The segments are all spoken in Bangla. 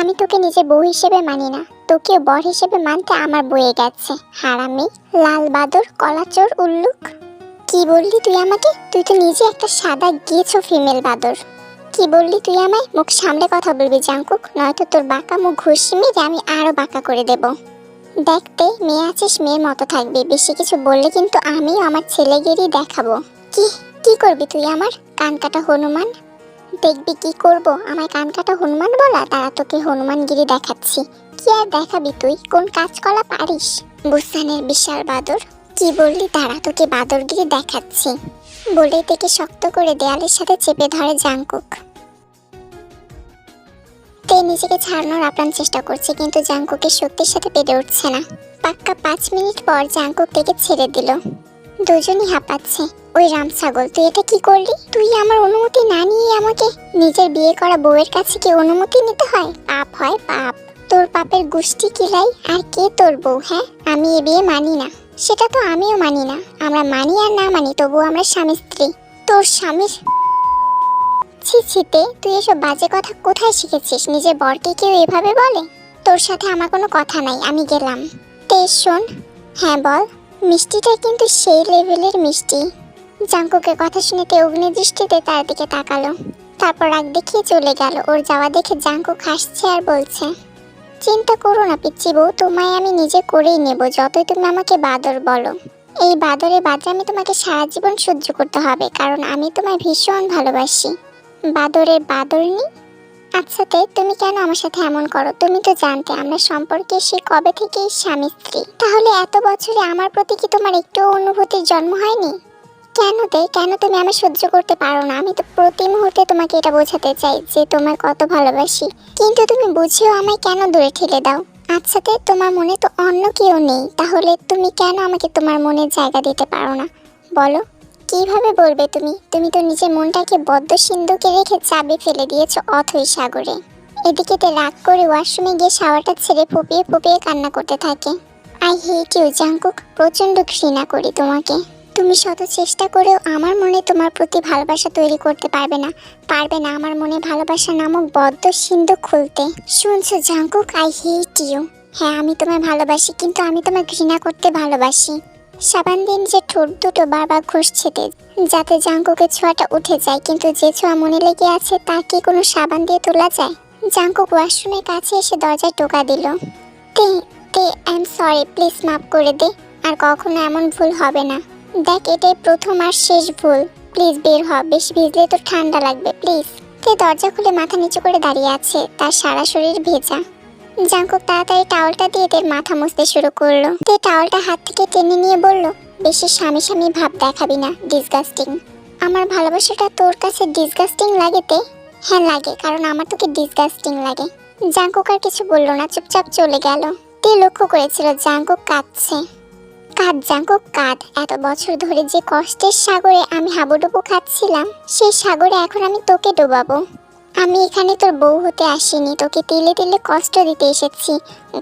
আমি তোকে নিজের বউ হিসেবে মানি না। তোকে বর হিসেবে মানতে আমার বয়ে গেছে। হারামি লাল বাদর, কলাচোর, উল্লুক। কি বললি তুই আমাকে? তুই তো নিজে একটা সাদা গিয়েছো ফিমেল বাদর। কি বললি তুই আমায়? মুখ সামলে কথা বলবি জাঙ্কুক নয়তো তোর বাঁকা মুখ ঘুষি মেরে আমি আরও বাঁকা করে দেব। দেখতে মেয়ে আছিস, মেয়ের মতো থাকবি। বেশি কিছু বললে কিন্তু আমিও আমার ছেলেগিরি দেখাবো। কি? কি করবি তুই আমার? কান কাটা হনুমান? দেখবি কি করব? আমায় কান কাটা হনুমান বলা তারা তোকে হনুমানগিরি দেখাচ্ছি। কি আর দেখাবি তুই? কোন কাজ কলা পারিস? বুসানের বিশাল বাদর? কি বললি? তারা তোকে বাদরগিরি দেখাচ্ছি। বলে থেকে শক্ত করে দেয়ালের সাথে চেপে ধরে জাংকুক। তে নিজেকে ছাড়ানোর আপ্রাণ চেষ্টা করছে, কিন্তু জাংকুকের শক্তির সাথে পেরে উঠছে না। পাক্কা পাঁচ মিনিট পর জাংকুক থেকে ছেড়ে দিল। দুজনই হাঁপাচ্ছে। ওই রাম ছাগল, তুই এটা কি করলি? তুই আমার অনুমতি না নিয়ে আমাকে নিজের বিয়ে করা বউয়ের কাছে কি অনুমতি নিতে হয়? পাপ হয় পাপ। তোর পাপের গোষ্ঠী কিলাই আর কে তোর বউ হ্যাঁ? আমি এ বিয়ে মানি না। সেটা তো আমিও মানি না। আমরা মানি আর না মানি তবু আমরা স্বামী স্ত্রী। তোর স্বামীর ছি ছিতে তুই এসব বাজে কথা কোথায় শিখেছিস? নিজের বরকে কেউ এভাবে বলে? তোর সাথে আমার কোনো কথা নাই, আমি গেলাম। তে, শোন। হ্যাঁ বল। মিষ্টিটা কিন্তু সেই লেভেলের মিষ্টি। জাঙ্কুকের কথা শুনে তে অগ্নি দৃষ্টিতে তার দিকে তাকালো। তারপর রাগ দেখিয়ে চলে গেল। ওর যাওয়া দেখে জাঙ্কুক হাসছে আর বলছে, চিন্তা করো না পিচ্ছি বউ, তোমায় আমি নিজে করেই নেব, যতই তুমি আমাকে বাদর বলো। এই বাদরে বাদরামি তোমাকে সারা জীবন সহ্য করতে হবে, কারণ আমি তোমায় ভীষণ ভালোবাসি। বাদরের বাদরনি আচ্ছা তে, তুমি কেন আমার সাথে এমন করো? তুমি তো জানতে, আমরা সম্পর্কে সে কবে থেকেই স্বামী স্ত্রী। তাহলে এত বছরে আমার প্রতি কি তোমার একটু অনুভূতির জন্ম হয়নি? কেন তে? কেন তুমি আমি সহ্য করতে পারো না? আমি তো প্রতি মুহূর্তে তোমাকে এটা বোঝাতে চাই যে তোমায় কত ভালোবাসি। কিন্তু তুমি বুঝেও আমায় কেন দূরে ঠেলে দাও? আচ্ছা তে, তোমার মনে তো অন্য কেউ নেই। তাহলে তুমি কেন আমাকে তোমার মনে জায়গা দিতে পারো না? বলো। কীভাবে বলবে তুমি? তুমি তো নিজের মনটাকে বদ্ধ সিন্ধুকে রেখে চাবি ফেলে দিয়েছ অথই সাগরে। এদিকে তে রাগ করে ওয়াশরুমে গিয়ে শাওয়ারটা ছেড়ে ফুপিয়ে ফুপিয়ে কান্না করতে থাকে। আই হেট ইউ জাঙ্কুক, প্রচণ্ড ঘৃণা করি তোমাকে। তুমি শত চেষ্টা করেও আমার মনে তোমার প্রতি ভালোবাসা তৈরি করতে পারবে না। পারবে না আমার মনে ভালোবাসা নামক বদ্ধ সিন্ধু খুলতে। শুনছো জাঙ্কুক? আই হেট ইউ হ্যাঁ আমি তোমায় ভালোবাসি, কিন্তু আমি তোমায় ঘৃণা করতে ভালোবাসি। সাবান দিন যে ঠোঁট দুটো বারবার ঘষছে তে, যাতে জাঙ্কুকের ছোঁয়াটা উঠে যায় কিন্তু যে ছোঁয়া মনে লেগে আছে তা কি কোনো সাবান দিয়ে তোলা যায়? জাঙ্কুক ওয়াশরুমের কাছে এসে দরজায় টোকা দিল। তে তে আই এম সরি প্লিজ মাফ করে দে আর কখনো এমন ভুল হবে না। দেখ এটাই প্রথম আর শেষ ভুল। প্লিজ বের হ বেশি ভিজলে তো ঠান্ডা লাগবে প্লিজ। তে দরজা খুলে মাথা নিচু করে দাঁড়িয়ে আছে তার সারা শরীর ভেজা। জাঙ্কুক তাড়াতাড়ি টাওয়ালটা দিয়ে তের মাথা মুছতে শুরু করল। তে টাওয়ালটা হাত থেকে টেনে নিয়ে বলল, বেশি স্বামী স্বামী ভাব দেখাবি না ডিসগাস্টিং আমার ভালোবাসাটা তোর কাছে ডিসগাস্টিং লাগে তে? হ্যাঁ লাগে, কারণ আমার তোকে ডিসগাস্টিং লাগে। জাঙ্কুক আর কিছু বলল না, চুপচাপ চলে গেল। তে লক্ষ্য করেছিল জাঙ্কুক কাঁদছে। কাঁদ, জাঙ্কুক, কাঁদ। এত বছর ধরে যে কষ্টের সাগরে আমি হাবুডুবু খাচ্ছিলাম, সেই সাগরে এখন আমি তোকে ডোবাবো। আমি এখানে তোর বউ হতে আসিনি। তোকে তিলে তিলে কষ্ট দিতে এসেছি।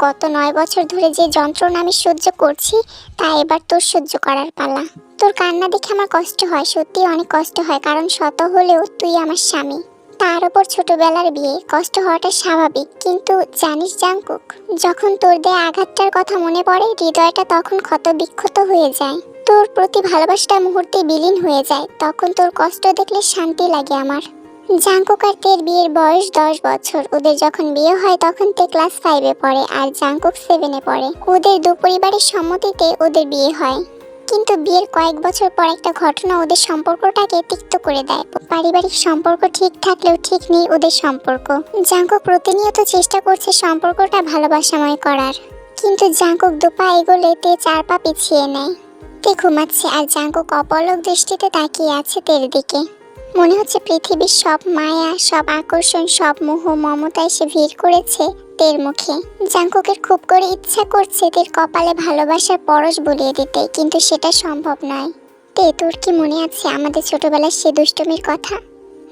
গত নয় বছর ধরে যে যন্ত্রণা আমি সহ্য করছি, তা এবার তোর সহ্য করার পালা। তোর কান্না দেখে আমার কষ্ট হয় সত্যি অনেক কষ্ট হয়, কারণ শত হলেও তুই আমার স্বামী। তার ওপর ছোটবেলার বিয়ে, কষ্ট হওয়াটা স্বাভাবিক, কিন্তু জানিস জাঙ্কুক যখন তোর দেয়া আঘাতটার কথা মনে পড়ে, হৃদয়টা তখন ক্ষত বিক্ষত হয়ে যায়। তোর প্রতি ভালোবাসাটা মুহূর্তে বিলীন হয়ে যায়, তখন তোর কষ্ট দেখলে শান্তি লাগে আমার। জাঙ্কুক তের বিয়ের বয়স দশ বছর। ওদের যখন বিয়ে হয়, তখন তে ক্লাস ফাইভে পড়ে আর জাঙ্কুক সেভেনে পড়ে। ওদের দু পরিবারের সম্মতিতে ওদের বিয়ে হয়। কিন্তু বিয়ের কয়েক বছর পর একটা ঘটনা ওদের সম্পর্কটাকে তিক্ত করে দেয়। পারিবারিক সম্পর্ক ঠিক থাকলেও ঠিক নেই ওদের সম্পর্ক। জাঙ্কুক প্রতিনিয়ত চেষ্টা করছে সম্পর্কটা ভালোবাসাময় করার। কিন্তু জাঙ্কুক দুপা এগোলে তে চার পা পিছিয়ে নেয়। তে ঘুমাচ্ছে আর জাঙ্কুক অপলক দৃষ্টিতে তাকিয়ে আছে তের দিকে। মনে হচ্ছে পৃথিবীর সব মায়া, সব আকর্ষণ, সব মোহ মমতা এসে ভিড় করেছে তের মুখে। জাঙ্কুকের খুব করে ইচ্ছা করছে তের কপালে ভালোবাসার পরশ বলিয়ে দিতে, কিন্তু সেটা সম্ভব নয়। তে, তোর কি মনে আছে আমাদের ছোটবেলার সে দুষ্টমির কথা?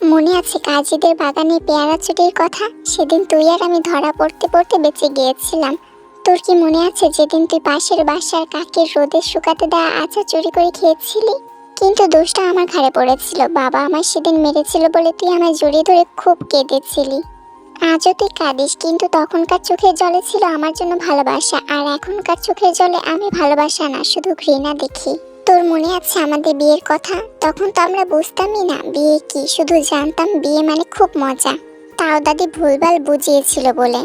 মনে আছে কাজীদের বাগানে পেয়ারা চুটির কথা? সেদিন তুই আর আমি ধরা পড়তে পড়তে বেঁচে গিয়েছিলাম। তোর কি মনে আছে যেদিন তুই পাশের বাসার কাকের রোদে শুকাতে দেওয়া আচার চুরি করে খেয়েছিলি? কিন্তু দোষটা আমার ঘাড়ে পড়েছিল। বাবা আমার সেদিন মেরেছিল বলে তুই আমায় জড়িয়ে ধরে খুব কেঁদেছিলি। আজও তুই কাঁদিস, কিন্তু তখনকার চোখের জলে ছিল আমার জন্য ভালোবাসা। আর এখনকার চোখের জলে আমি ভালোবাসা না, শুধু ঘৃণা দেখি। তোর মনে আছে আমাদের বিয়ের কথা? তখন তো আমরা বুঝতামই না, বিয়ে কি? শুধু জানতাম বিয়ে মানে খুব মজা। তাও দাদি ভুলভাল বুঝিয়েছিল বলে।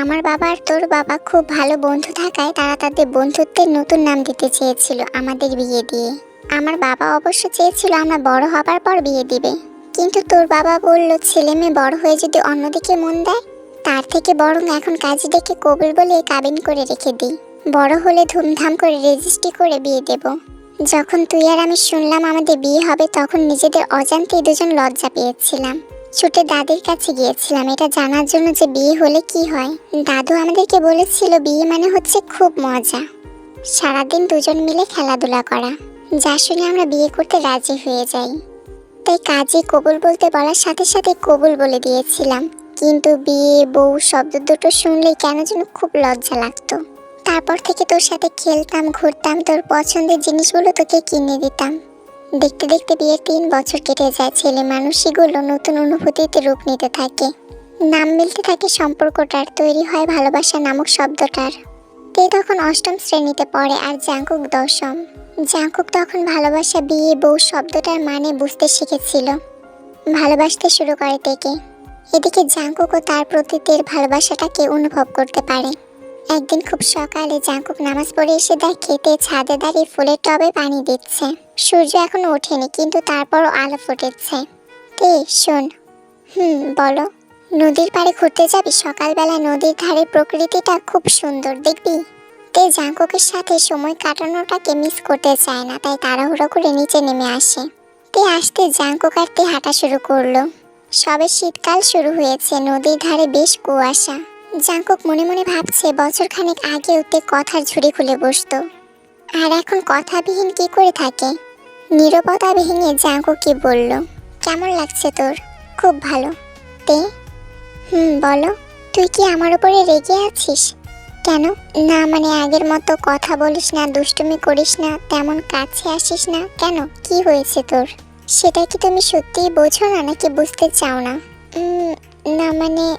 আমার বাবা আর তোর বাবা খুব ভালো বন্ধু থাকায় তারা তাদের বন্ধুত্বের নতুন নাম দিতে চেয়েছিল আমাদের বিয়ে দিয়ে। আমার বাবা অবশ্য চেয়েছিল আমরা বড় হবার পর বিয়ে দিবে। কিন্তু তোর বাবা বলল, ছেলে মেয়ে বড় হয়ে যদি অন্যদিকে মন দেয়, তার থেকে বরং এখন কাজী ডেকে কবুল বলে কাবিন করে রেখে দিই। বড় হলে ধুমধাম করে রেজিস্ট্রি করে বিয়ে দেব। যখন তুই আর আমি শুনলাম আমাদের বিয়ে হবে, তখন নিজেদের অজান্তেই দুজন লজ্জা পেয়েছিলাম। ছুটে দাদির কাছে গিয়েছিলাম, এটা জানার জন্য যে বিয়ে হলে কি হয়। দাদু আমাদেরকে বলেছিল, বিয়ে মানে হচ্ছে খুব মজা। সারাদিন দুজন মিলে খেলাধুলা করা। যা শুনে আমরা বিয়ে করতে রাজি হয়ে যাই। তাই কাজে কবুল বলতে বলার সাথে সাথে কবুল বলে দিয়েছিলাম। কিন্তু বিয়ে, বউ শব্দ দুটো শুনলেই কেন যেন খুব লজ্জা লাগতো। তারপর থেকে তোর সাথে খেলতাম, ঘুরতাম, তোর পছন্দের জিনিসগুলো তোকে কিনে দিতাম। দেখতে দেখতে বিয়ের তিন বছর কেটে যায়, ছেলে মানুষগুলো নতুন অনুভূতিতে রূপ নিতে থাকে। নাম মিলতে থাকে সম্পর্কটার, তৈরি হয় ভালোবাসা নামক শব্দটার। তে তখন অষ্টম শ্রেণীতে পড়ে আর জাঙ্কুক দশম। জাঙ্কুক তখন ভালোবাসা, বিয়ে, বউ শব্দটার মানে বুঝতে শিখেছিল। ভালোবাসতে শুরু করে থেকে। এদিকে জাঙ্কুকও তার প্রতি তের ভালোবাসাটাকে অনুভব করতে পারে। একদিন খুব সকালে জাঙ্কুক নামাজ পড়ে এসে দেখে তে ছাদে দাঁড়িয়ে ফুলের টবে পানি দিচ্ছে। সূর্য এখনও ওঠেনি, কিন্তু তারপরও আলো ফুটেছে। তে শোন। হুম, বলো। নদীর পাড়ে ঘুরতে যাবি, সকালবেলা নদীর ধারে প্রকৃতিটা খুব সুন্দর, দেখবি? তে জাঙ্কুকের সাথে সময় কাটানোটাকে মিস করতে চায় না, তাই তাড়াহুড়ো করে নিচে নেমে আসে। তে আসতে জাঙ্কুক আর তে হাঁটা শুরু করল। সবে শীতকাল শুরু হয়েছে, নদীর ধারে বেশ কুয়াশা। জাঙ্কুক মনে মনে ভাবছে বছর খানেক আগে ওতে কথার ঝুড়ি খুলে বসতো। আর এখন কথাবিহীন কি করে থাকে? নীরবতা ভেঙে জাঙ্কুক কি বলল? কেমন লাগছে তোর? খুব ভালো। তে হুম, বলো। তুই কি আমার উপরে রেগে আছিস? কেন? না মানে আগের মতো কথা বলিস না, দুষ্টুমি করিস না, তেমন কাছে আসিস না। কেন? কি হয়েছে তোর? সেটা কি তুমি সত্যিই বোঝো না নাকি বুঝতে চাও না? না মানে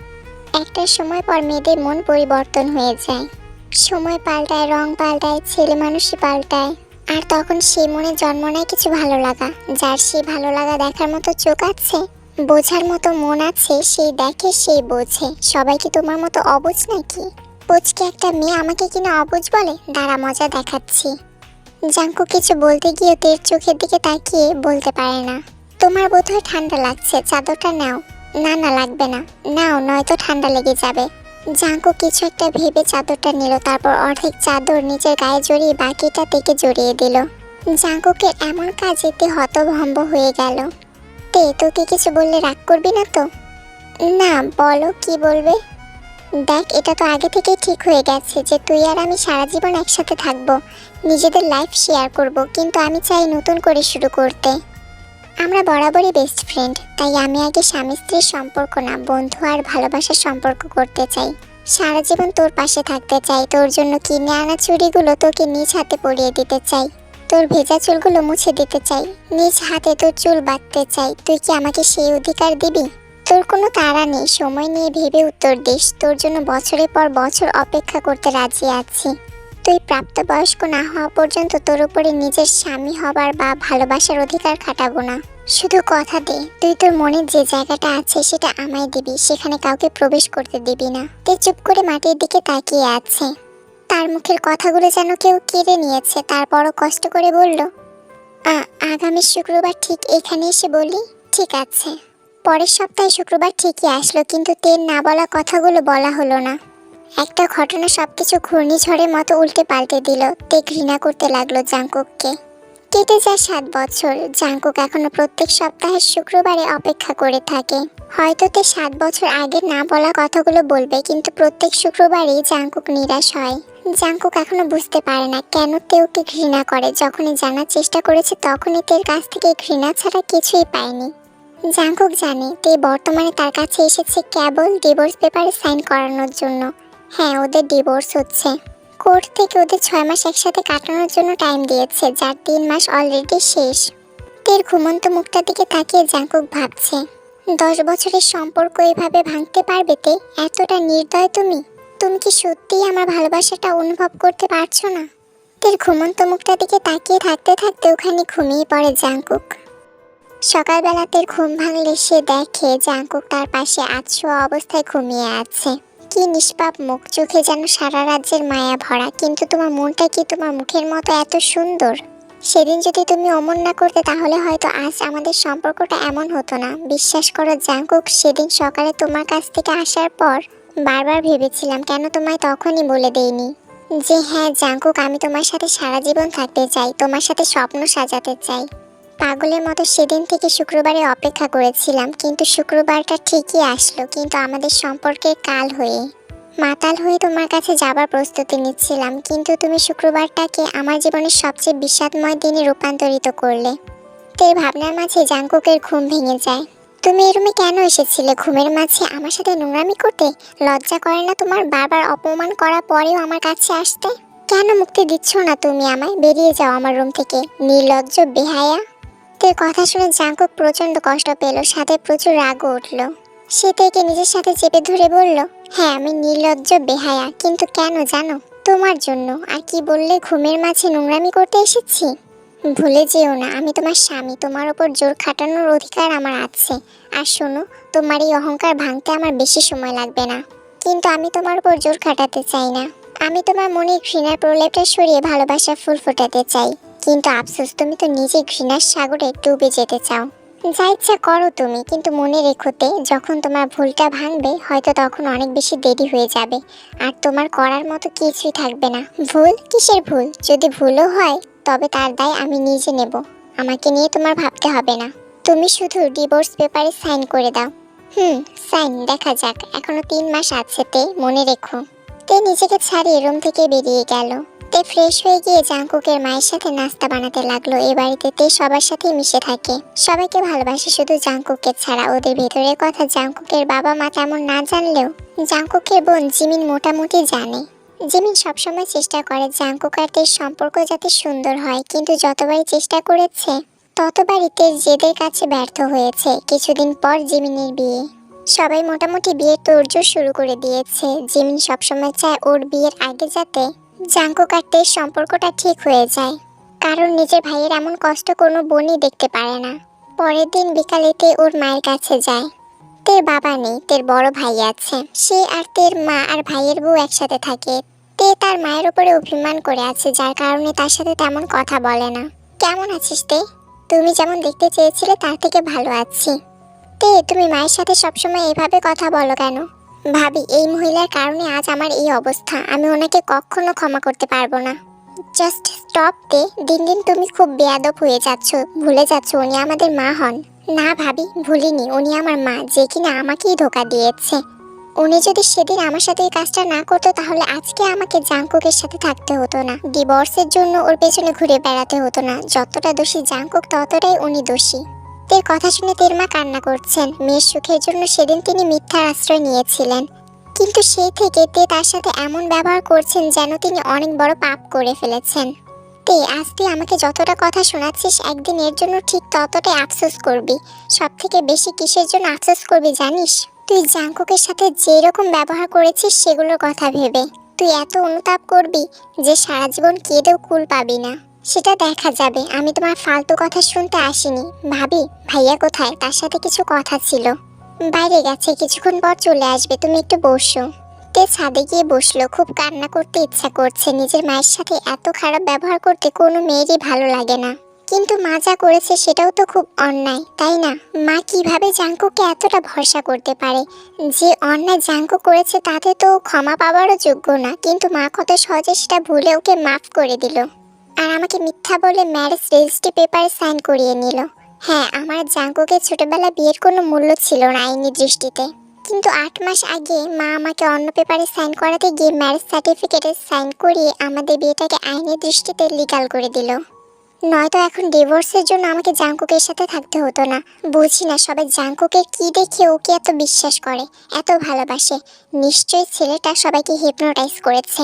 একটা সময় পর মেয়েদের মন পরিবর্তন হয়ে যায়। সময় পাল্টায়, রং পাল্টায়, ছেলে মানুষই পাল্টায়। আর তখন সেই মনে জন্ম নেয় কিছু ভালো লাগা। যার সেই ভালো লাগা দেখার মতো চোখ আছে বোঝার মতো মন আছে, সেই দেখে সেই বোঝে। সবাই কি তোমার মতো অবুঝ নাকি? পুচকে একটা মেয়ে আমাকে কিনা অবুঝ বলে? দাঁড়া, মজা দেখাচ্ছি। জাঙ্কু কিছু বলতে গিয়ে তের চোখের দিকে তাকিয়ে বলতে পারে না। তোমার বোধহয় ঠান্ডা লাগছে, চাদরটা নাও। না না, লাগবে না। নাও, নয়তো ঠান্ডা লেগে যাবে। জাঙ্কু কিছু একটা ভেবে চাদরটা নিল, তারপর অর্ধেক চাদর নিজের গায়ে জড়িয়ে বাকিটা থেকে জড়িয়ে দিল। জাঙ্কুকে এমন কাজেতে হতভম্ব হয়ে গেল। তে তোকে কিছু বললে রাগ করবি না তো? না, বলো কি বলবে? দেখ, এটা তো আগে থেকেই ঠিক হয়ে গেছে যে তুই আর আমি সারা জীবন একসাথে থাকব, নিজেদের লাইফ শেয়ার করব, কিন্তু আমি চাই নতুন করে শুরু করতে। আমরা বরাবরই বেস্ট ফ্রেন্ড তাই আমি আগে স্বামী স্ত্রীর সম্পর্ক না, বন্ধু আর ভালোবাসার সম্পর্ক করতে চাই। সারা জীবন তোর পাশে থাকতে চাই, তোর জন্য কিনে আনা চুরিগুলো তোকে নিজ হাতে পরিয়ে দিতে চাই। তোর ভেজা চুলগুলো মুছে দিতে চাই, নিজ হাতে তোর চুল বাঁধতে চাই, তুই কি আমাকে সেই অধিকার দিবি? তোর কোনো তাড়া নেই, সময় নিয়ে ভেবে উত্তর দিস, তোর জন্য বছরের পর বছর অপেক্ষা করতে রাজি আছি। তুই প্রাপ্তবয়স্ক না হওয়া পর্যন্ত তোর উপরে নিজের স্বামী হবার বা ভালোবাসার অধিকার খাটাবো না। শুধু কথা দে, তুই তোর মনের যে জায়গাটা আছে সেটা আমায় দিবি, সেখানে কাউকে প্রবেশ করতে দিবি না। তুই চুপ করে মাটির দিকে তাকিয়ে আছে। তার মুখের কথাগুলো যেন কেউ কেড়ে নিয়েছে তারপরও কষ্ট করে বলল, "আ- আগামী শুক্রবার ঠিক এখানে এসে বলি? ঠিক আছে। পরের সপ্তাহে শুক্রবার ঠিকই আসলো, কিন্তু তেল না বলা কথাগুলো বলা হলো না। একটা ঘটনা সবকিছু ঘূর্ণিঝড়ের মতো উল্টে পাল্টে দিল। তে ঘৃণা করতে লাগল জাঙ্কুককে কেটে যায় সাত বছর। জাঙ্কুক এখনও প্রত্যেক সপ্তাহের শুক্রবারে অপেক্ষা করে থাকে। হয়তো তে সাত বছর আগে না বলা কথাগুলো বলবে, কিন্তু প্রত্যেক শুক্রবারই জাঙ্কুক নিরাশ হয়। জাঙ্কুক এখনও বুঝতে পারে না কেন তে ওকে ঘৃণা করে। যখনই জানার চেষ্টা করেছে, তখনই তের কাছ থেকে ঘৃণা ছাড়া কিছুই পায়নি। জাঙ্কুক জানে তে বর্তমানে তার কাছে এসেছে কেবল ডিভোর্স পেপারে সাইন করানোর জন্য। হ্যাঁ ওদের ডিভোর্স হচ্ছে। কোর্ট থেকে ওদের ছয় মাস একসাথে কাটানোর জন্য টাইম দিয়েছে, যার তিন মাস অলরেডি শেষ। তের ঘুমন্ত মুখটার দিকে তাকিয়ে জাঙ্কুক ভাবছে, দশ বছরের সম্পর্ক এভাবে ভাঙতে পারবে তে? এতটা নির্দয় তুমি? তুমি কি সত্যিই আমার ভালোবাসাটা অনুভব করতে পারছ না? তের ঘুমন্ত মুখটা দিকে তাকিয়ে থাকতে থাকতে ওখানে ঘুমিয়ে পড়ে জাঙ্কুক। সকালবেলা তের ঘুম ভাঙলে সে দেখে জাঙ্কুক তার পাশে আছোয়া অবস্থায় ঘুমিয়ে আছে। কি নিষ্পাপ মুখ, চোখে যেন সারা রাজ্যের মায়া ভরা। কিন্তু তোমার মনটা কি তোমার মুখের মতো এত সুন্দর? সেদিন যদি তুমি অমন না করতে, তাহলে হয়তো আজ আমাদের সম্পর্কটা এমন হতো না। বিশ্বাস করো, জাঙ্কুক, সেদিন সকালে তোমার কাছ থেকে আসার পর বারবার ভেবেছিলাম, কেন তোমায় তখনই বলে দেইনি। যে হ্যাঁ জাঙ্কুক, আমি তোমার সাথে সারা জীবন থাকতে চাই, তোমার সাথে স্বপ্ন সাজাতে চাই। পাগলের মতো সেদিন থেকে শুক্রবারে অপেক্ষা করেছিলাম, কিন্তু শুক্রবারটা ঠিকই আসলো, কিন্তু আমাদের সম্পর্কের কাল হয়ে। মাতাল হয়ে তোমার কাছে যাবার প্রস্তুতি নিচ্ছিলাম, কিন্তু তুমি শুক্রবারটাকে আমার জীবনের সবচেয়ে বিষাদময় দিনে রূপান্তরিত করলে। তের ভাবনার মাঝে জাঙ্কুকের ঘুম ভেঙে যায়। তুমি এই রুমে কেন এসেছিলে? ঘুমের মাঝে আমার সাথে নোংরামি করতে? লজ্জা করে না তোমার বারবার অপমান করার পরেও আমার কাছে আসতে? কেন মুক্তি দিচ্ছ না তুমি আমায়? বেরিয়ে যাও আমার রুম থেকে। নির্লজ্জ বেহায়া। তের কথা শুনে জাঙ্কুক প্রচণ্ড কষ্ট পেল, সাথে প্রচুর রাগও উঠল। সে থেকে নিজের সাথে চেপে ধরে বলল হ্যাঁ আমি নির্লজ্জ, বেহায়া, কিন্তু কেন জানো? তোমার জন্য। আর কি বললে ঘুমের মাঝে নোংরামি করতে এসেছি? ভুলে যেও না, আমি তোমার স্বামী, তোমার ওপর জোর খাটানোর অধিকার আমার আছে। আর শোনো, তোমার এই অহংকার ভাঙতে আমার বেশি সময় লাগবে না। কিন্তু আমি তোমার উপর জোর খাটাতে চাই না। আমি তোমার মনে ঘৃণার প্রলেপটা সরিয়ে ভালোবাসা ফুল ফোটাতে চাই। কিন্তু আফসোস, তুমি তো নিজে ঘৃণার সাগরে ডুবে যেতে চাও। যা ইচ্ছা করো তুমি, কিন্তু মনে রেখোতে যখন তোমার ভুলটা ভাঙবে, হয়তো তখন অনেক বেশি দেরি হয়ে যাবে। আর তোমার করার মতো কিছুই থাকবে না। ভুল? কিসের ভুল? যদি ভুলও হয়, তবে তার দায় আমি নিজে নেব। আমাকে নিয়ে তোমার ভাবতে হবে না। তুমি শুধু ডিভোর্স পেপারে সাইন করে দাও। হুম, সাইন, দেখা যাক। এখনও তিন মাস আছে তে, মনে রেখো। তে নিজেকে ছাড়িয়ে রুম থেকে বেরিয়ে গেল। তে ফ্রেশ হয়ে গিয়ে জাঙ্কুকের মায়ের সাথে নাস্তা বানাতে লাগল। এ বাড়িতে তে সবার সাথেই মিশে থাকে। সবাইকে ভালোবাসে শুধু জাঙ্কুককে ছাড়া। ওদের ভেতরের কথা জাঙ্কুকের বাবা মা তেমন না জানলেও জাঙ্কুকের বোন জিমিন মোটামুটি জানে। জিমিন সবসময় চেষ্টা করে জাঙ্কুক আর তের সম্পর্ক যাতে সুন্দর হয়, কিন্তু যতবারই চেষ্টা করেছে, ততবারই তের জেদের কাছে ব্যর্থ হয়েছে কিছুদিন পর জিমিনের বিয়ে। সবাই মোটামুটি বিয়ের তোড়জোড় শুরু করে দিয়েছে। জিমিন সবসময় চায় ওর বিয়ের আগে যাতে জাঙ্কুক আর তের সম্পর্কটা ঠিক হয়ে যায়। কারণ নিজের ভাইয়ের এমন কষ্ট কোনো বোনই দেখতে পারে না। পরের দিন বিকালেতে ওর মায়ের কাছে যায়। তের বাবা নেই, তের বড় ভাই আছে। সে আর তের মা আর ভাইয়ের বউ একসাথে থাকে। তে তার মায়ের উপরে অভিমান করে আছে, যার কারণে তার সাথে তেমন কথা বলে না। কেমন আছিস তে? তুমি যেমন দেখতে চেয়েছিলে, তার থেকে ভালো আছি। তে, তুমি মায়ের সাথে সবসময় এভাবে কথা বলো কেন? ভাবি, এই মহিলার কারণে আজ আমার এই অবস্থা। আমি ওনাকে কখনো ক্ষমা করতে পারব না। জাস্ট স্টপ তে দিন দিন তুমি খুব বেয়াদব হয়ে যাচ্ছ। ভুলে যাচ্ছ উনি আমাদের মা হন। না ভাবি, ভুলিনি। উনি আমার মা, যে কিনা আমাকেই ধোকা দিয়েছে। উনি যদি সেদিন আমার সাথে এই কাজটা না করতো, তাহলে আজকে আমাকে জাঙ্কুকের সাথে থাকতে হতো না। ডিভোর্সের জন্য ওর পেছনে ঘুরে বেড়াতে হতো না। যতটা দোষী জাঙ্কুক ততটাই উনি দোষী। তের কথা শুনে তের মা কান্না করছেন। মেয়ের সুখের জন্য সেদিন তিনি মিথ্যার আশ্রয় নিয়েছিলেন। কিন্তু সেই থেকে তে তার সাথে এমন ব্যবহার করছেন যেন তিনি অনেক বড় পাপ করে ফেলেছেন। তে, আজ তুই আমাকে যতটা কথা শোনাচ্ছিস, একদিন এর জন্য ঠিক ততটাই আফসোস করবি। সব থেকে বেশি কিসের জন্য আফসোস করবি জানিস? তুই জাঙ্কুকের সাথে যেই রকম ব্যবহার করেছিস, সেগুলোর কথা ভেবে। তুই এত অনুতাপ করবি যে সারা জীবন কেঁদেও কুল পাবি না। সেটা দেখা যাবে। আমি তোমার ফালতু কথা শুনতে আসিনি। ভাবি, ভাইয়া কোথায়? তার সাথে কিছু কথা ছিল। বাইরে গেছে। কিছুক্ষণ পর চলে আসবে। তুমি একটু বসো। তে ছাদে গিয়ে বসল। খুব কান্না করতে ইচ্ছা করছে। নিজের মায়ের সাথে এত খারাপ ব্যবহার করতে কোনো মেয়েরই ভালো লাগে না। কিন্তু মা যা করেছে সেটাও তো খুব অন্যায়, তাই না? মা কীভাবে জাঙ্কুকে এতটা ভরসা করতে পারে? যে অন্যায় জাঙ্কু করেছে তাতে তো ক্ষমা পাওয়ারও যোগ্য না। কিন্তু মা কত সহজে সেটা ভুলে ওকে মাফ করে দিল। আর আমাকে মিথ্যা বলে ম্যারেজ রেজিস্ট্রি পেপারে সাইন করিয়ে নিল। হ্যাঁ আমার জাঙ্কুকে ছোটবেলা বিয়ের কোনো মূল্য ছিল না আইনি দৃষ্টিতে। কিন্তু আট মাস আগে মা আমাকে অন্য পেপারে সাইন করাতে গিয়ে ম্যারেজ সার্টিফিকেটে সাইন করিয়ে আমাদের বিয়েটাকে আইনি দৃষ্টিতে লিগাল করে দিল। নয়তো এখন ডিভোর্সের জন্য আমাকে জাঙ্কুকের সাথে থাকতে হতো না। বুঝি না সবাই জাঙ্কুকের কি দেখে ওকে এত বিশ্বাস করে, এত ভালোবাসে। নিশ্চয়ই ছেলেটা সবাইকে হিপনোটাইজ করেছে।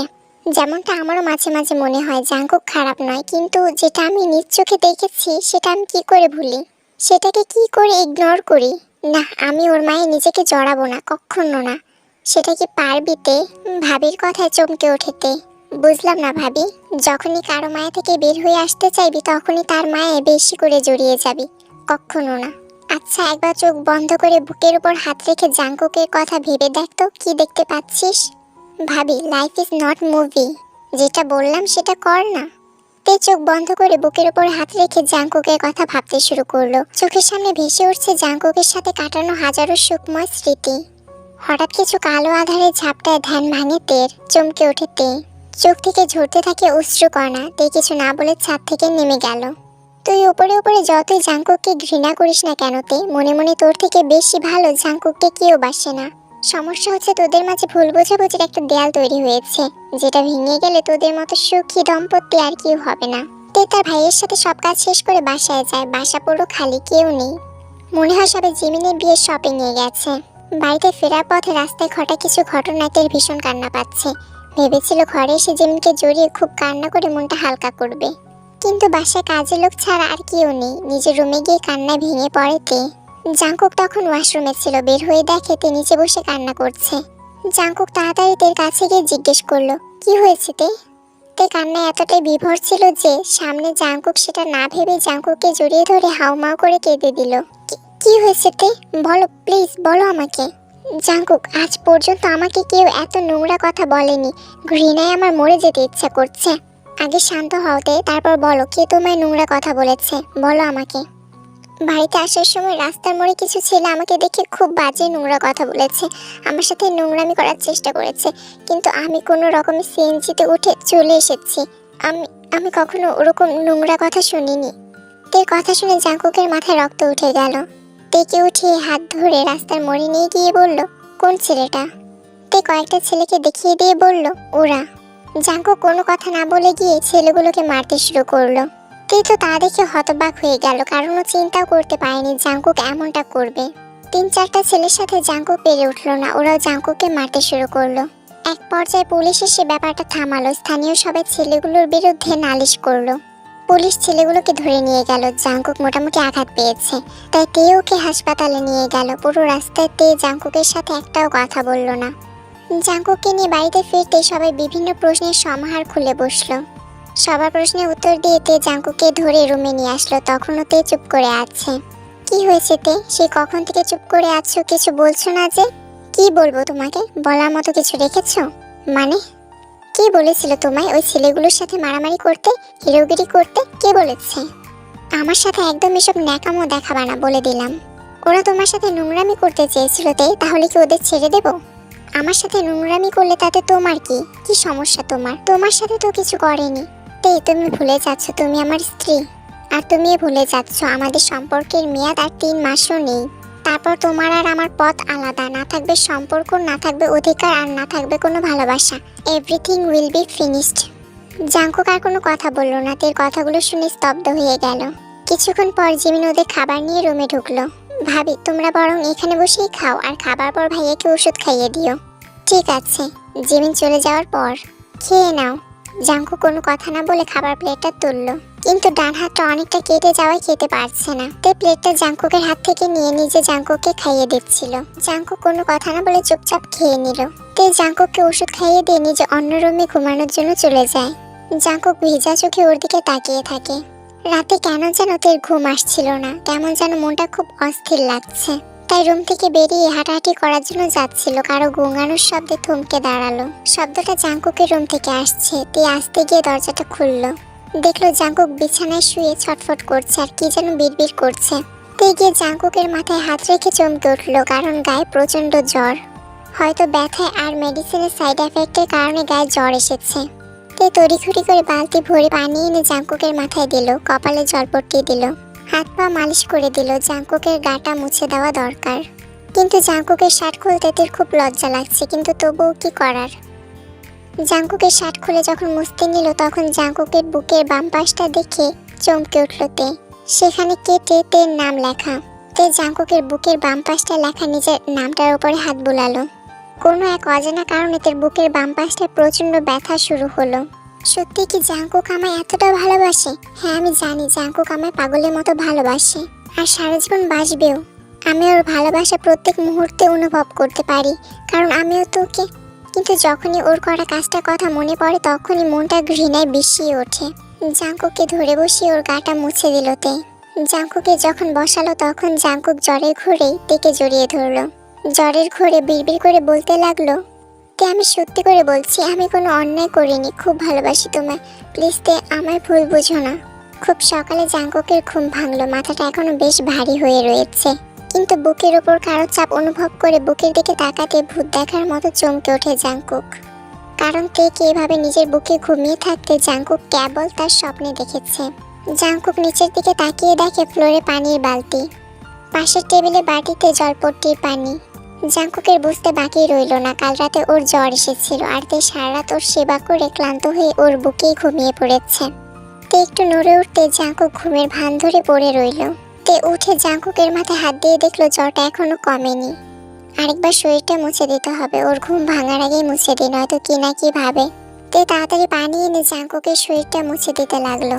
যেমনটা আমারও মাঝে মাঝে মনে হয় জাঙ্কুক খারাপ নয়, কিন্তু যেটা আমি নিজ চোখে দেখেছি সেটা আমি কী করে ভুলি? সেটাকে কি করে ইগনোর করি? না, আমি ওর মায়ে নিজেকে জড়াবো না, কখনো না। সেটা কি পারবি তে? ভাবির কথায় চমকে ওঠেতে বুঝলাম না ভাবি, যখনই কারও মায়া থেকে বের হয়ে আসতে চাইবি তখনই তার মায়ে বেশি করে জড়িয়ে যাবি, কখনো না। আচ্ছা একবার চোখ বন্ধ করে বুকের উপর হাত রেখে জাঙ্কুকের কথা ভেবে দেখ তো, কি দেখতে পাচ্ছিস? ভাবি লাইফ ইজ নট মুভি যেটা বললাম সেটা কর না। তে চোখ বন্ধ করে বুকের উপর হাত রেখে জাঙ্কুকের কথা ভাবতে শুরু করল। চোখের সামনে ভেসে উঠছে জাঙ্কুকের সাথে কাটানো হাজারো সুখময় স্মৃতি। হঠাৎ কিছু কালো আধারে ঝাপটায় ধ্যান ভাঙে তের, চমকে ওঠে তে। চোখ থেকে ঝরতে থাকে অশ্রুকণা তে কিছু না বলে ছাদ থেকে নেমে গেল। তুই উপরে উপরে যতই জাঙ্কুককে ঘৃণা করিস না কেন তে, মনে মনে তোর থেকে বেশি ভালো জাঙ্কুককে কেউ বাসে না। সমস্যা হচ্ছে তোদের মাঝে ভুল বোঝাবুঝির একটা দেয়াল তৈরি হয়েছে, যেটা ভেঙে গেলে তোদের মতো সুখী দম্পতি আর কেউ হবে না। তে তার ভাইয়ের সাথে সব কাজ শেষ করে বাসায় যায়, বাসা পুরো খালি, কেউ নেই। মনে হয় সবাই জিমিনের বিয়ে শপিং এ গেছে। বাড়িতে ফেরার পথে রাস্তায় ঘটা কিছু ঘটনাতের ভীষণ কান্না পাচ্ছে। ভেবেছিল ঘরে এসে জিমিনকে জড়িয়ে খুব কান্না করে মনটা হালকা করবে। কিন্তু বাসায় কাজের লোক ছাড়া আর কেউ নেই, নিজের রুমে গিয়ে কান্না ভেঙে পড়ে তে। জাঙ্কুক তখন ওয়াশরুমে ছিল, বের হয়ে দেখে তে নিচে বসে কান্না করছে। জাঙ্কুক তাড়াতাড়ি তের কাছে গিয়ে জিজ্ঞেস করল, কি হয়েছে তে? তে কান্নায় এতটাই বিভোর ছিল যে, সামনে জাঙ্কুক সেটা না ভেবে জাঙ্কুককে জড়িয়ে ধরে হাউমাউ করে কেঁদে দিল। "কি- কি হয়েছে তে? বলো, প্লিজ, বলো আমাকে। জাঙ্কুক আজ পর্যন্ত আমাকে কেউ এত নোংরা কথা বলেনি। ঘৃণায় আমার মরে যেতে ইচ্ছা করছে। আগে শান্ত হওতে তারপর বলো, কে তোমায় নোংরা কথা বলেছে? বলো আমাকে। বাড়িতে আসার সময় রাস্তার মোড়ে কিছু ছেলে আমাকে দেখে খুব বাজে নোংরা কথা বলেছে। আমার সাথে নোংরামি করার চেষ্টা করেছে। কিন্তু আমি কোনো রকমের সিএনজিতে উঠে চলে এসেছি। আমি আমি কখনো ওরকম নোংরা কথা শুনিনি। তের কথা শুনে জাঙ্কুকের মাথায় রক্ত উঠে গেল। তেকে উঠিয়ে হাত ধরে রাস্তার মোড়ে নিয়ে গিয়ে বলল, কোন ছেলেটা? তে কয়েকটা ছেলেকে দেখিয়ে দিয়ে বলল, ওরা। জাঙ্কু কোনো কথা না বলে গিয়ে ছেলেগুলোকে মারতে শুরু করল। তে তো দেখে হতবাক হয়ে গেল, কারণ ও চিন্তাও করতে পারেনি জাঙ্কুক এমনটা করবে। তিন চারটা ছেলের সাথে জাঙ্কুক পেরে উঠল না, ওরাও জাঙ্কুককে মারতে শুরু করল। এক পর্যায়ে পুলিশ এসে ব্যাপারটা থামালো, স্থানীয় সবাই ছেলেগুলোর বিরুদ্ধে নালিশ করল। পুলিশ ছেলেগুলোকে ধরে নিয়ে গেল, জাঙ্কুক মোটামুটি আঘাত পেয়েছে, তাই তে ওকে হাসপাতালে নিয়ে গেল। পুরো রাস্তায় তে জাঙ্কুকের সাথে একটাও কথা বলল না। জাঙ্কুককে নিয়ে বাড়িতে ফিরতে সবাই বিভিন্ন প্রশ্নের সমাহার খুলে বসল। সবার প্রশ্নের উত্তর দিয়ে জাঙ্কুকে ধরে রুমে নিয়ে আসলো। তখনও তে চুপ করে আছে। কি হয়েছে তে? সে কখন থেকে চুপ করে আছো? কিছু বলছো না যে? কি বলব তোমাকে? বলার মতো কিছু রেখেছো? মানে? কে বলেছিল তোমায় ওই ছেলেগুলোর সাথে মারামারি করতে, হিরোগিরি করতে? কে বলেছে? আমার সাথে একদম এসব ন্যাকামো দেখাবা না বলে দিলাম। ওরা তোমার সাথে নোংরামি করতে চেয়েছিল তে, তাহলে কি ওদের ছেড়ে দেবো? আমার সাথে নোংরামি করলে তাতে তোমার কি? কি সমস্যা তোমার? তোমার সাথে তো কিছু করেনি। তে তুমি ভুলে যাচ্ছ তুমি আমার স্ত্রী। আর তুমি ভুলে যাচ্ছ আমাদের সম্পর্কের মেয়াদ আর তিন মাসও নেই। তারপর তোমার আর আমার পথ আলাদা। না থাকবে সম্পর্ক, না থাকবে অধিকার, আর না থাকবে কোনো ভালোবাসা। Everything will be finished Jungkook আর কোনো কথা বলল না। তের কথাগুলো শুনে স্তব্ধ হয়ে গেল। কিছুক্ষণ পর জিমিন ওদের খাবার নিয়ে রুমে ঢুকলো। ভাবি, তোমরা বরং এখানে বসেই খাও, আর খাবার পর ভাইয়াকে ওষুধ খাইয়ে দিও। ঠিক আছে। জিমিন চলে যাওয়ার পর। খেয়ে নাও। জাঙ্কু কোনো কথা না বলে খাবার প্লেটটা তুললো। কিন্তু ডান হাতটা অনেকটা কেটে যাওয়ায় খেতে পারছে না। তাই প্লেটটা জাঙ্কুকের হাত থেকে নিয়ে নিজে জাঙ্কুকে খাইয়ে দিচ্ছিল জাঙ্কু কোনো কথা না বলে চুপচাপ খেয়ে নিল। তে জাঙ্কুককে ওষুধ খাইয়ে দিয়ে নিজে অন্য রুমে ঘুমানোর জন্য চলে যায়। জাঙ্কুক ভিজা চোখে ওর দিকে তাকিয়ে থাকে। রাতে কেন যেন তের ঘুম আসছিল না। কেমন যেন মনটা খুব অস্থির লাগছে। তাই রুম থেকে বেরিয়ে হাঁটাহাঁটি করার জন্য যাচ্ছিল। কারও গুঙানোর শব্দে থমকে দাঁড়াল। শব্দটা জাঙ্কুকের রুম থেকে আসছে। তে আসতে গিয়ে দরজাটা খুললো। দেখল জাঙ্কুক বিছানায় শুয়ে ছটফট করছে আর কি যেন বিড়বিড় করছে। তে গিয়ে জাঙ্কুকের মাথায় হাত রেখে চমকে উঠল, কারণ গায়ে প্রচণ্ড জ্বর। হয়তো ব্যথায় আর মেডিসিনের সাইড এফেক্টের কারণে গায়ে জ্বর এসেছে। তে তড়িঘড়ি করে বালতি ভরে পানি এনে জাঙ্কুকের মাথায় দিল, কপালে জলপট্টি দিল। হাত পা মালিশ করে দিল, জাঙ্কুকের গাটা মুছে দেওয়া দরকার। কিন্তু জাঙ্কুকের শার্ট খুলতে তের খুব লজ্জা লাগছে, কিন্তু তবুও কি করার? জাঙ্কুকের শার্ট খুলে যখন মুছতে নিল, তখন জাঙ্কুকের বুকের বাম পাশটা দেখে চমকে উঠল তে। সেখানে কে কেটে তের নাম লেখা। তে জাঙ্কুকের বুকের বাম পাশটা লেখা নিজের নামটার উপরে হাত বুলালো। কোনো এক অজানা কারণে তের বুকের বাম পাশটায় প্রচণ্ড ব্যথা শুরু হলো। সত্যি কি জাঙ্কুক আমায় এতটা ভালোবাসে? হ্যাঁ আমি জানি জাঙ্কুক আমায় পাগলের মতো ভালোবাসে। আর সারা জীবন বাসবেও আমি ওর ভালোবাসা প্রত্যেক মুহূর্তে অনুভব করতে পারি। কারণ আমিও তোকে। কিন্তু যখনই ওর করা কাজটার কথা মনে পড়ে, তখনই মনটা ঘৃণায় বিষিয়ে ওঠে। জাঙ্কুককে ধরে বসিয়ে ওর গাটা মুছে দিল তে। জাঙ্কুকে যখন বসালো, তখন জাঙ্কুক জ্বরের ঘোরেই তেকে জড়িয়ে ধরলো। জ্বরের ঘোরে বিড়বিড় করে বলতে লাগল তে আমি সত্যি করে বলছি, আমি কোনো অন্যায় করিনি। খুব ভালোবাসি তোমায়। প্লিজ তে আমায় ভুল বুঝো না। খুব সকালে জাঙ্কুকের ঘুম ভাঙলো। মাথাটা এখনও বেশ ভারী হয়ে রয়েছে। কিন্তু বুকের ওপর কারও চাপ অনুভব করে বুকের দিকে তাকাতে ভূত দেখার মতো চমকে ওঠে জাঙ্কুক। কারণ তেকে এভাবে নিজের বুকে ঘুমিয়ে থাকতে জাঙ্কুক কেবল তার স্বপ্নে দেখেছে। জাঙ্কুক নিচের দিকে তাকিয়ে দেখে ফ্লোরে পানির বালতি। পাশের টেবিলে বাটিতে জলপট্টির পানি। জাঙ্কুকের বুঝতে বাকি রইল না। কাল রাতে ওর জ্বর এসেছিল, আর তে সারা রাত ওর সেবা করে ক্লান্ত হয়ে ওর বুকেই ঘুমিয়ে পড়েছে। তে একটু নড়ে উঠতে জাঙ্কুক ঘুমের ভান ধরে পড়ে রইল। তে উঠে জাঙ্কুকের মাথায় হাত দিয়ে দেখল জ্বরটা এখনও কমেনি। আরেকবার শরীরটা মুছে দিতে হবে, ওর ঘুম ভাঙার আগেই মুছে দিই নয়তো কি না কি ভাবে। তে তাড়াতাড়ি পানি এনে জাঙ্কুকের শরীরটা মুছে দিতে লাগল।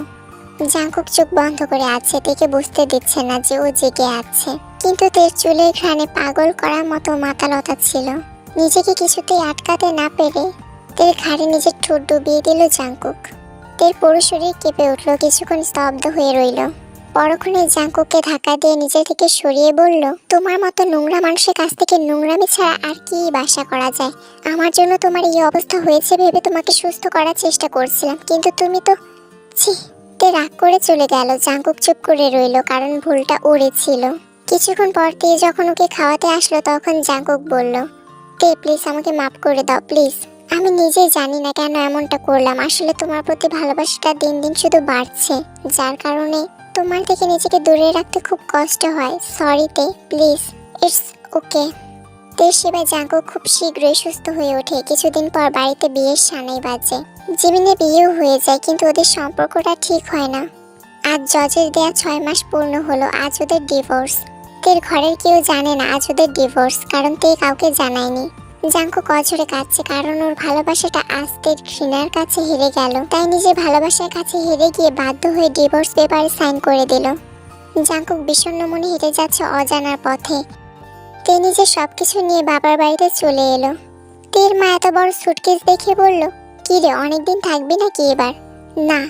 জাঙ্কুক চোখ বন্ধ করে আছে তেকে বুঝতে দিচ্ছে না যে ও জেগে আছে। কিন্তু তের চুলের ঘ্রাণে পাগল করার মতো মাতালতা ছিল। নিজেকে কিছুতেই আটকাতে না পেরে তের ঘাড়ে নিজের ঠোঁট ডুবিয়ে দিল জাঙ্কুক তের পুরো শরীর কেঁপে উঠল, কিছুক্ষণ স্তব্ধ হয়ে রইল। পরক্ষণে জাঙ্কুককে ধাক্কা দিয়ে নিজে থেকে সরিয়ে বলল, তোমার মতো নোংরা মানুষের কাছ থেকে নোংরামি ছাড়া আর কি বাসা করা যায়? আমার জন্য তোমার এই অবস্থা হয়েছে ভেবে তোমাকে সুস্থ করার চেষ্টা করছিলাম, কিন্তু তুমি তো ছি তে রাগ করে চলে গেল। জাঙ্কুক চুপ করে রইল, কারণ ভুলটা ওরে ছিল। কিছুক্ষণ পর দিয়ে যখন ওকে খাওয়াতে আসলো, তখন জাঙ্কুক বলল তে প্লিজ আমাকে মাফ করে দাও প্লিজ আমি নিজেই জানি না কেন এমনটা করলাম। আসলে তোমার প্রতি ভালোবাসাটা দিন দিন শুধু বাড়ছে। যার কারণে তোমার থেকে নিজেকে দূরে রাখতে খুব কষ্ট হয়। সরি তে প্লিজ ইটস ওকে তের সেবায় জাঙ্কুক খুব শীঘ্রই সুস্থ হয়ে ওঠে। কিছুদিন পর বাড়িতে বিয়ের সানাই বাজে। জিমিনে বিয়েও হয়ে যায়, কিন্তু ওদের সম্পর্কটা ঠিক হয় না। আজ জজের দেয়া ছয় মাস পূর্ণ হলো, আজ ওদের ডিভোর্স। তের ঘরের কেউ জানে না, আজ ওদের ডিভোর্স, কারণ তে কাউকে জানায়নি। জাঙ্কু কজরে কাঁদছে, কারণ ওর ভালোবাসাটা আজ তের ঘৃণার কাছে হেরে গেল। তাই নিজের ভালোবাসার কাছে হেরে গিয়ে বাধ্য হয়ে ডিভোর্স পেপারে সাইন করে দিল। জাঙ্কুক বিষণ্ণ মনে হেঁটে যাচ্ছে অজানার পথে। তে নিজের সবকিছু নিয়ে বাবার বাড়িতে চলে এলো। তের মা এত বড় সুটকেস দেখে বলল, কি রে, অনেকদিন থাকবি নাকি এবার? না,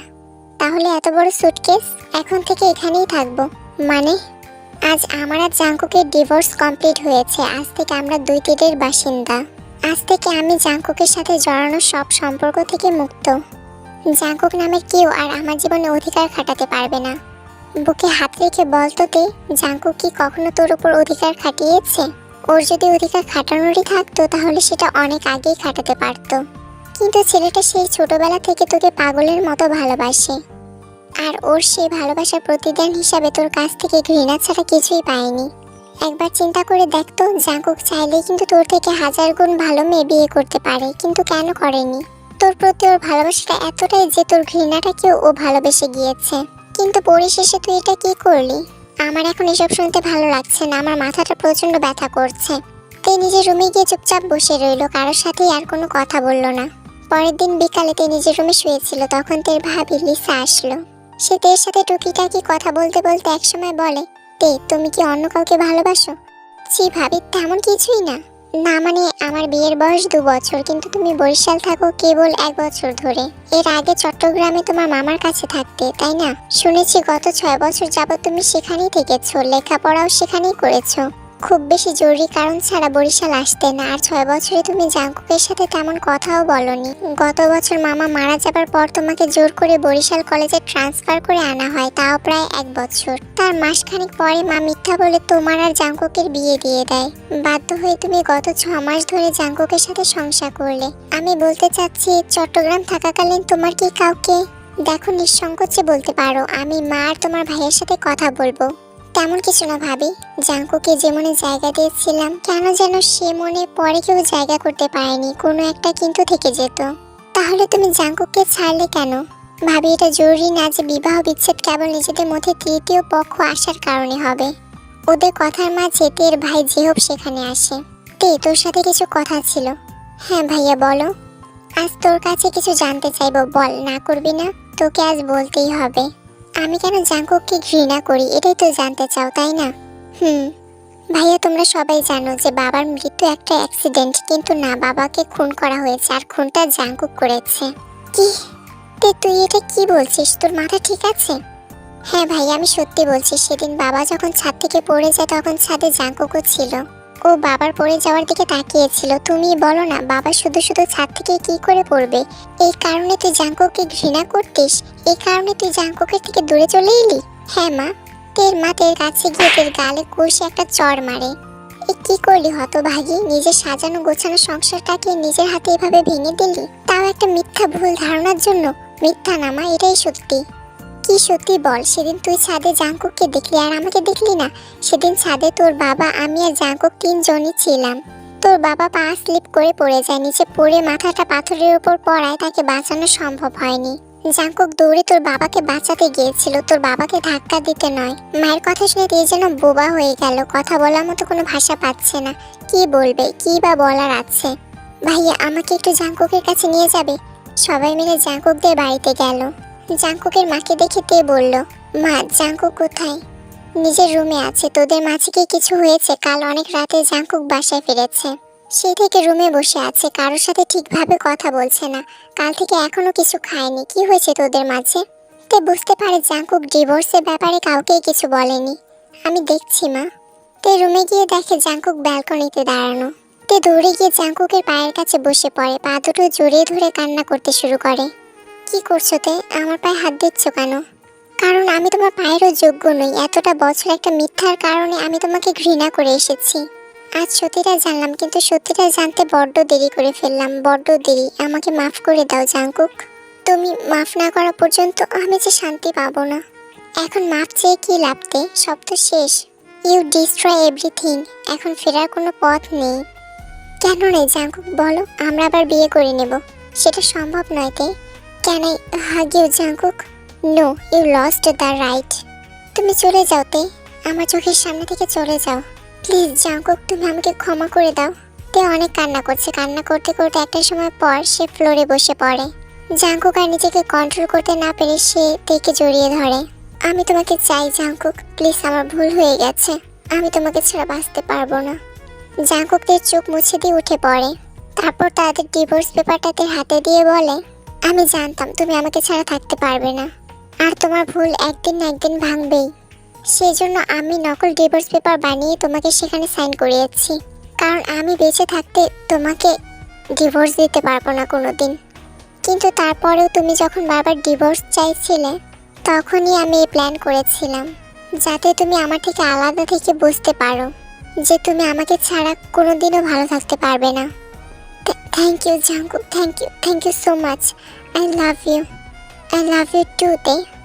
তাহলে এত বড় সুটকেস এখন থেকে এখানেই থাকব। মানে? আজ আমার আর জাঙ্কুকের ডিভোর্স কমপ্লিট হয়েছে। আজ থেকে আমরা দুই তীরের বাসিন্দা। আজ থেকে আমি জাঙ্কুকের সাথে জড়ানো সব সম্পর্ক থেকে মুক্ত। জাঙ্কুক নামের কেউ আর আমার জীবনে অধিকার খাটাতে পারবে না। বুকে হাত রেখে বলতো তে জাঙ্কুক কি কখনো তোর উপর অধিকার খাটিয়েছে? ওর যদি অধিকার খাটানোরই থাকতো, তাহলে সেটা অনেক আগেই খাটাতে পারতো। কিন্তু ছেলেটা সেই ছোটবেলা থেকে তোকে পাগলের মতো ভালোবাসে। আর ওর সেই ভালোবাসার প্রতিদান হিসাবে তোর কাছ থেকে ঘৃণা ছাড়া কিছুই পায়নি। একবার চিন্তা করে দেখতো জাঙ্কুক চাইলে কিন্তু তোর থেকে হাজার গুণ ভালো মেয়ে বিয়ে করতে পারে, কিন্তু কেন করেনি? তোর প্রতি ওর ভালোবাসাটা এতটাই যে তোর ঘৃণাটাকেও ও ভালোবেসে গিয়েছে। কিন্তু পরিশেষে তুই এটা কি করলি? আমার এখন এসব শুনতে ভালো লাগছে না, আমার মাথাটা প্রচণ্ড ব্যথা করছে। তে নিজের রুমে গিয়ে চুপচাপ বসে রইল, কারোর সাথেই আর কোনো কথা বলল না। পরের দিন বিকালে তে নিজের রুমে শুয়েছিল, তখন তের ভাবি লিসা আসলো। সে তের সাথে টুকিটাকি কথা বলতে বলতে একসময় বলে, তে, তুমি কি অন্য কাউকে ভালোবাসো? জি ভাবি, তেমন কিছুই না। না মানে আমার বিয়ের বয়স দু বছর, কিন্তু তুমি বরিশাল থাকো কেবল এক বছর ধরে। এর আগে চট্টগ্রামে তোমার মামার কাছে থাকতে, তাই না? শুনেছি গত ছয় বছর যাবত তুমি সেখানেই থেকেছো, লেখাপড়াও সেখানেই করেছ। খুব বেশি জরুরি কারণ ছাড়া বরিশাল আসতে না। আর ছয় বছরে তুমি জাঙ্কুকের সাথে তেমন কথাও বলনি। গত বছর মামা মারা যাবার পর তোমাকে জোর করে বরিশাল কলেজে ট্রান্সফার করে আনা হয়, তাও প্রায় এক বছর। তার মাসখানেক পরে মা মিথ্যা বলে তোমার আর জাঙ্কুকের বিয়ে দিয়ে দেয়। বাধ্য হয়ে তুমি গত ছ মাস ধরে জাঙ্কুকের সাথে সংসার করলে। আমি বলতে চাচ্ছি, চট্টগ্রাম থাকাকালীন তোমার কি কাউকে? দেখো নিঃসংকোচে বলতে পারো, আমি মা আর তোমার ভাইয়ের সাথে কথা বলব। তেমন কিছু না ভাবি। জাঙ্কুকে যে মনে জায়গা দিয়েছিলাম, কেন যেন সে মনে পরে কেউ জায়গা করতে পারেনি, কোনো একটা কিন্তু থেকে যেত। তাহলে তুমি জাঙ্কুককে ছাড়লে কেন? ভাবি, এটা জরুরি না যে বিবাহ বিচ্ছেদ কেবল নিজেদের মধ্যে তৃতীয় পক্ষ আসার কারণে হবে। ওদের কথার মাঝে তের ভাই যেহব সেখানে আসে। তে, তোর সাথে কিছু কথা ছিল। হ্যাঁ ভাইয়া, বলো। আজ তোর কাছে কিছু জানতে চাইব, বল, না করবি না? তোকে আজ বলতেই হবে। আমি কেন জাঙ্কুককে ঘৃণা করি? এটাই তো জানতে চাও, তাই না? হুম। ভাইয়া, তোমরা সবাই জানো যে বাবার মৃত্যু একটা অ্যাক্সিডেন্ট, কিন্তু না, বাবাকে খুন করা হয়েছে আর খুনটা জাঙ্কুক করেছে। কি? তে তুই এটা কি বলছিস? তোর মাথা ঠিক আছে? হ্যাঁ ভাই আমি সত্যি বলছি, সেদিন বাবা যখন ছাদ থেকে পড়ে যায়, তখন ছাদে জাঙ্কুকও ছিল। ও বাবার পড়ে যাওয়ার দিকে তাকিয়েছিল। তুমি বলো না, বাবা শুধু শুধু ছাদ থেকে কি করে পড়বে? এই কারণে তুই জাঙ্কুককে ঘৃণা করতিস? এই কারণে তুই জাঙ্কুকের থেকে দূরে চলে এলি? হ্যাঁ মা। তের মা তের কাছে গিয়ে তের গালে কষে একটা চড় মারে। এ কি করলি হতভাগী? নিজের সাজানো গোছানো সংসারটাকে নিজের হাতে এভাবে ভেঙে দিলি? তাও একটা মিথ্যা ভুল ধারণার জন্য। মিথ্যা নামা এটাই সত্যি। কি সত্যি বল, সেদিন তুই ছাদে জাঙ্কুককে দেখলি আর আমাকে দেখলি না? সেদিন ছাদে তোর বাবা, আমি আর জাঙ্কুক তিনজনই ছিলাম। তোর বাবা পা স্লিপ করে পড়ে যায়, নিচে পড়ে মাথাটা পাথরের উপর পড়ায়, তাকে বাঁচানো সম্ভব হয়নি। জাঙ্কুক দৌড়ে তোর বাবাকে বাঁচাতে গিয়েছিল, তোর বাবাকে ধাক্কা দিতে নয়। মায়ের কথা শুনে তুই যেন বোবা হয়ে গেল, কথা বলার মতো কোনো ভাষা পাচ্ছে না। কি বলবে, কি বা বলার আছে? ভাইয়া, আমাকে একটু জাঙ্কুকের কাছে নিয়ে যাবে? সবাই মিলে জাঙ্কুকদের বাড়িতে গেল। জাঙ্কুকের মাকে দেখে তে বলল, মা জাঙ্কুক কোথায়? নিজের রুমে আছে, তোদের মাঝে কি কিছু হয়েছে? কাল অনেক রাতে জাঙ্কুক বাসায় ফিরেছে। সে থেকে রুমে বসে আছে, কারোর সাথে ঠিকভাবে কথা বলছে না। কাল থেকে এখনও কিছু খায়নি, কি হয়েছে তোদের মাঝে? তে বুঝতে পারে জাঙ্কুক ডিভোর্সের ব্যাপারে কাউকেই কিছু বলেনি। আমি দেখছি, মা। তে রুমে গিয়ে দেখে জাঙ্কুক ব্যালকনিতে দাঁড়ানো। তে দৌড়ে গিয়ে জাঙ্কুকের পায়ের কাছে বসে পড়ে, পা দুটো জড়িয়ে ধরে কান্না করতে শুরু করে। কি করছ তে? আমার পায়ে হাত দিচ্ছ কেন? কারণ আমি তোমার পায়েরও যোগ্য নই। এতটা বছর একটা মিথ্যার কারণে আমি তোমাকে ঘৃণা করে এসেছি। আজ সত্যিটা জানলাম, কিন্তু সত্যিটা জানতে বড্ড দেরি করে ফেললাম। বড্ড দেরি। আমাকে মাফ করে দাও জাঙ্কুক তুমি মাফ না করা পর্যন্ত আমি যে শান্তি পাবো না। এখন মাফ চেয়ে কি লাভতে সব তো শেষ। ইউ ডিস্ট্রয় এভরিথিং এখন ফেরার কোনো পথ নেই। কেন নেই জাঙ্কুক বলো, আমরা আবার বিয়ে করে নেব। সেটা সম্ভব নয় তে। Can I hug you Jungkook, no, you lost the right. তুমি চলে যাও তে, আমার চোখের সামনে থেকে চলে যাও। প্লিজ জাঙ্কুক, তুমি আমাকে ক্ষমা করে দাও। তে অনেক কান্না করছে। কান্না করতে করতে একটা সময় পর সে ফ্লোরে বসে পড়ে। জাঙ্কুক আর নিজেকে কন্ট্রোল করতে না পেরে সে তেকে জড়িয়ে ধরে। আমি তোমাকে চাই জাঙ্কুক, প্লিজ আমার ভুল হয়ে গেছে। আমি তোমাকে ছাড়া বাঁচতে পারব না। জাঙ্কুকদের চোখ মুছে দিয়ে উঠে পড়ে। তারপর তাদের ডিভোর্স পেপারটাতে হাতে দিয়ে বলে আমি জানতাম তুমি আমাকে ছাড়া থাকতে পারবে না। আর তোমার ভুল একদিন না একদিন ভাঙবেই। সেই জন্য আমি নকল ডিভোর্স পেপার বানিয়ে তোমাকে সেখানে সাইন করিয়েছি। কারণ আমি বেঁচে থাকতে তোমাকে ডিভোর্স দিতে পারব না কোনো দিন কিন্তু তারপরেও তুমি যখন বারবার ডিভোর্স চাইছিলে, তখনই আমি এই প্ল্যান করেছিলাম। যাতে তুমি আমার থেকে আলাদা থেকে বুঝতে পারো যে তুমি আমাকে ছাড়া কোনো দিনও ভালো থাকতে পারবে না। Thank you, Jungkook. Thank you. Thank you so much. I love you. I love you too, Day.